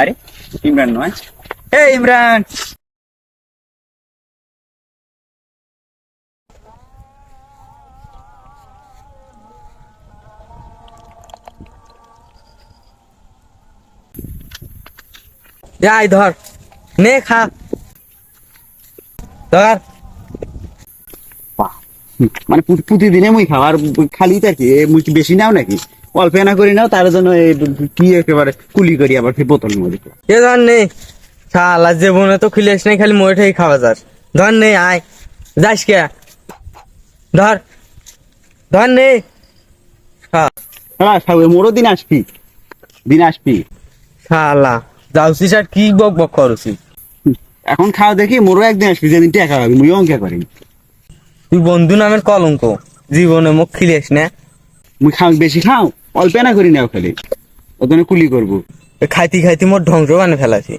আরে ইমরান নয়। এ ইমরান! আয় ধর নে খা। ধর। মানে প্রতি- প্রতিদিনে মুই খাবার খালি থাকি মুই বেশি নাও নাকি? অল্প না করি নাও তার জন্য এই কি একেবারে কুলি করি আবার ফির বোতল মধ্যে। এ ধর নে শালা জীবনে তো খুলিস নাই খালি মরে ঠেই খাওয়া যাস ধর নে আয় যাস কে। ধর ধর নে। খা হ্যাঁ সাবে মোরও দিন আসবি। দিন আসবি। শালা যাওছিস আর কি বক বক করছিস? এখন খাওয়া দেখি মোরও একদিন আসবি যেদিন টাকা পাবি মুই অঙ্কে করি। তুই বন্ধু নামের কলঙ্ক জীবনে মুখ খিলিস না মুই খাও বেশি খাও? অল্প না করি নাও খালি। ওখানে কুলি করব। খাইতে খাইতে মোর ঢংস মানে ফেলাছি।